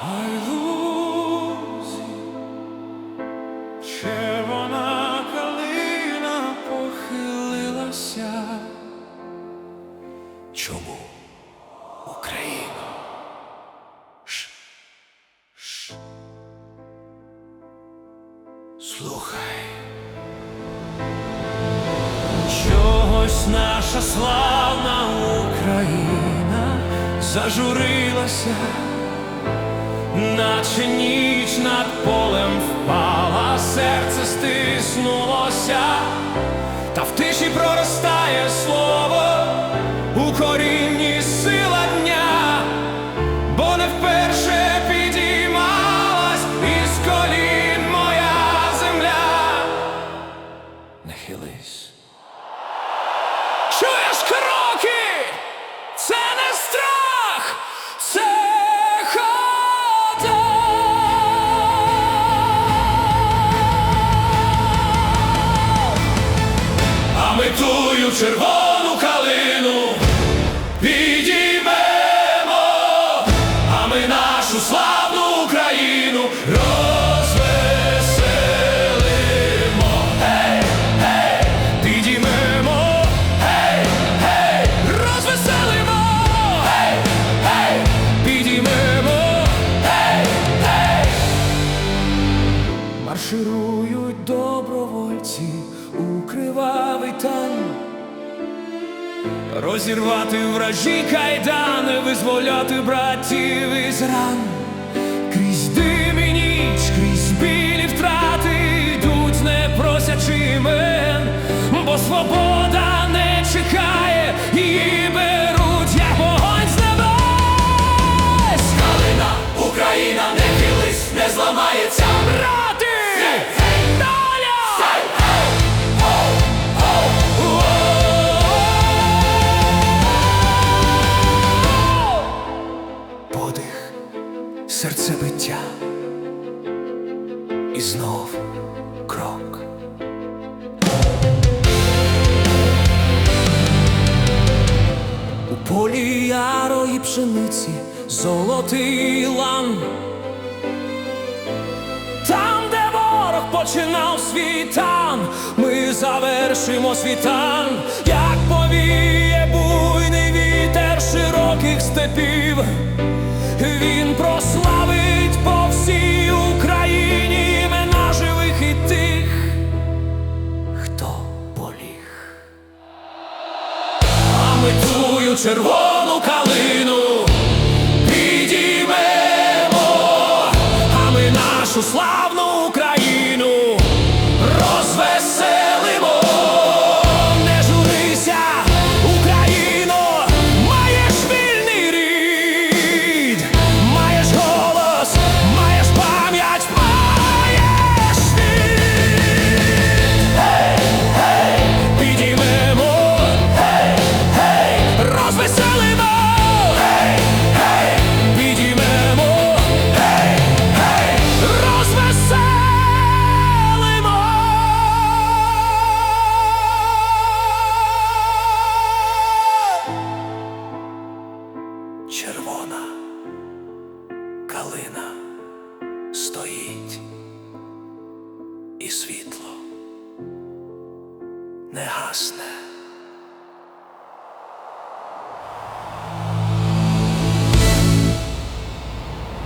Ой, червона калина похилилася. Чому Україна? Ш, ш. Слухай. Чогось наша славна Україна зажурилася, наче ніч над полем впала, серце стиснулося, та в тиші проростає слово у корінні сила дня, бо не вперше підіймалась із колін моя земля. Не червону калину підіймемо, а ми нашу славну Україну розвеселимо. Гей, гей, підіймемо, гей, гей, розвеселимо, гей, гей, підіймемо, гей, гей. Марширують добровольці у кривавий тань Розірвати вражі кайдани, визволяти братів із ран. Крізь дим і ніч, крізь білі втрати йдуть, не просячи імен, бо свобода Подих, серцебиття і знов крок. У полі ярої пшениці золотий лан. Там, де ворог починав світан, ми завершимо світан, як повіє буйний вітер широких степів. Він прославить по всій Україні імена живих і тих, хто поліг. А ми тую червону калину підіймемо, а ми нашу славну калина стоїть і світло не гасне.